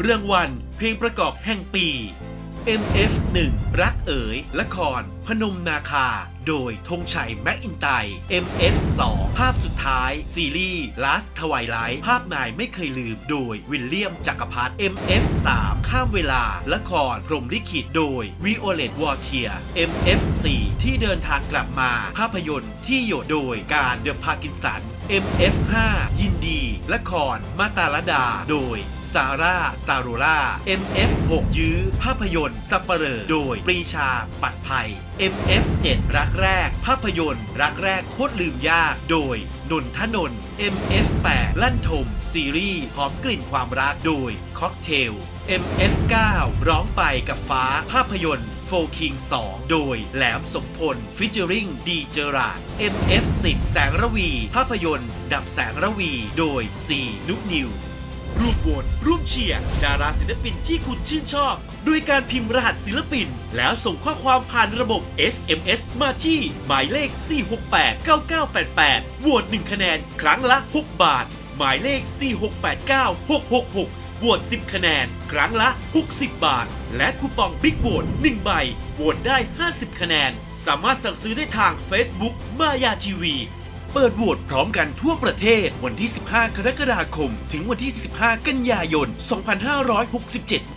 เรื่องวันเพลงประกอบแห่งปี MF1 รักเอ๋ย ละคร พนมนาคา โดยธงชัยแม็กอินไต MF2 ภาพสุดท้าย ซีรีส์ Last Twilight ภาพนายไม่เคยลืม โดยวิลเลียมจักรพัฒ MF3 ข้ามเวลา ละครพรมลิขิต โดยวิโอเลตวอเทีย MF4 ที่เดินทางกลับมา ภาพยนตร์ที่โยดโดยการเดอะพาร์กินสัน MF5 ยินดี ละครมาตาลดา โดย ซาร่า ซาโรล่า MF6 ยื้อ ภาพยนตร์สัปเหร่อโดย ปรีชา ปัดภัย MF7 รักแรก ภาพยนตร์ รักแรกโคตรลืมยาก โดย นนทนน MF8 ลั่นทม ซีรีส์หอมกลิ่นความรักโดย ค็อกเทล MF9 ร้องไปกับฟ้าภาพยนตร์ โฟคิง2โดยแหลมสมพลฟิชเจอริงดีเจอราด MF10 แสงระวี ภาพยนตร์ ดับแสงระวี โดยซีนุนิวร่วมโหวตร่วมเชียร์ดาราศิลปินที่คุณชื่นชอบด้วยการพิมพ์รหัสศิลปิน แล้วส่งข้อความผ่านระบบ SMS มาที่ หมายเลข 4689988โหวต1คะแนน ครั้งละ 6 บาท หมายเลข 4689666 โหวต10 คะแนน ครั้งละ 60 บาท และคูปองบิ๊กโหวต1ใบโหวตได้ 50 คะแนน สามารถสั่งซื้อได้ทาง Facebook มายาทีวีเปิดโหวตพร้อมกันทั่วประเทศวันที่ 15 กรกฎาคม ถึงวันที่ 15 กันยายน 2567